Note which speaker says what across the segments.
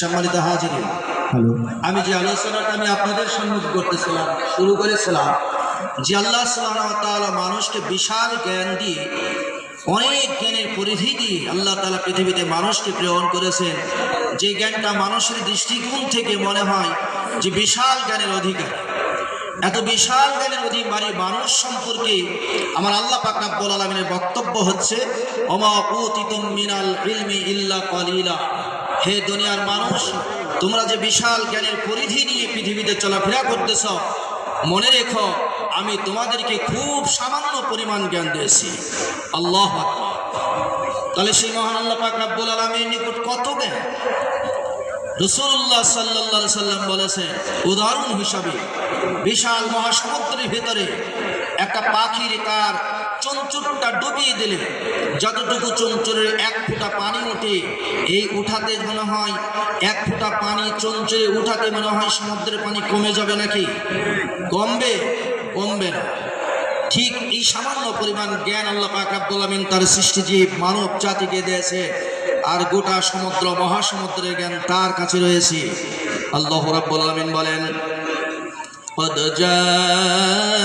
Speaker 1: সম্মানিত হাজিরি
Speaker 2: হ্যালো।
Speaker 1: আমি যে আলোচনাটা আমি আপনাদের সম্মুখে করতেছিলাম শুরু করেছিলাম যে আল্লাহ ওয়া মানুষকে বিশাল জ্ঞান দিয়ে অনেক জ্ঞানের পরিধি দিয়ে আল্লাহ তালা পৃথিবীতে মানুষকে প্রেরণ করেছেন। যে জ্ঞানটা মানুষের দৃষ্টিকোণ থেকে মনে হয় যে বিশাল জ্ঞানের অধিকার। এত বিশাল জ্ঞানের অধিকারী মানুষ সম্পর্কে আমার আল্লাহ পাক রাব্বুল আলামিনের বক্তব্য হচ্ছে অমা মিনাল ইলমি ইল্লা কালিলা। হে দুনিয়ার মানুষ, তোমরা যে বিশাল জ্ঞানের পরিধি নিয়ে পৃথিবীতে চলাফেরা করতেছ, মনে রেখো, আমি তোমাদেরকে খুব সামান্য পরিমাণ জ্ঞান দিয়েছি। আল্লাহ তাহলে সেই মহান আল্লাহ পাক রাব্বুল আলামিনের নিকট কত জ্ঞান? রসুল্লাহ সাল্লাহ সাল্লাম বলেছেন, উদাহরণ হিসাবে, বিশাল মহাসমুদ্রের ভেতরে একটা পাখির তার চঞ্চুরটা ডুবিয়ে দিলে যতটুকু চঞ্চুরের এক ফোঁটা পানি ওঠে এই উঠাতে মনে হয় এক ফোঁটা পানি চঞ্চুরে উঠাতে মনে হয় সমুদ্রের পানি কমে যাবে নাকি কমবে কমবে না ঠিক এই সামান্য পরিমাণ জ্ঞান আল্লাহ পাক আব্দুল আমিন তার সৃষ্টিজীব মানব জাতিকে দিয়েছে আর গোটা সমুদ্র মহাসমুদ্রের জ্ঞান তার কাছে রয়েছে আল্লাহ রাব্বুল আমিন বলেন قد جاءكم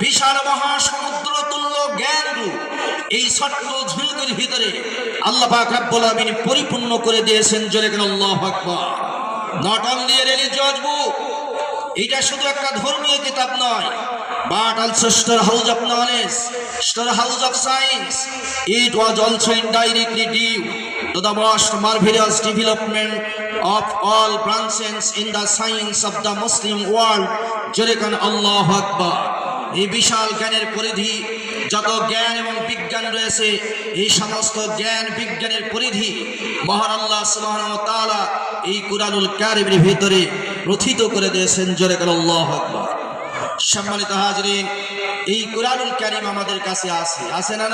Speaker 1: বিশাল মহা সমুদ্র তুল্য জ্ঞান এই ছোট্ট ঝুড়ির ভিতরে আল্লাহ আব্বুল আমিন পরিপূর্ণ করে দিয়েছেন, জোরে আল্লাহ আকবর। নট অনলি রিলিজিয়াস বুক এটা শুধু একটা ধর্মীয় কিতাব নয় but also star house of knowledge star house of science it was also indirectly due to the most marvellous development of all branches in the science of the Muslim world জোরে আল্লাহ আকবর। এই বিশাল জ্ঞানের পরিধি, যত জ্ঞান এবং বিজ্ঞান রয়েছে, এই সমস্ত জ্ঞান, বিজ্ঞানের পরিধি, মহান আল্লাহ এই কুরআনুল কারিমের ভিতরে রথিত করে দিয়েছেন। জোরে আল্লাহ আকবার। সম্মানিত হাজরিন, এই কুরানুল কারিম আমাদের কাছে আছে। আছে না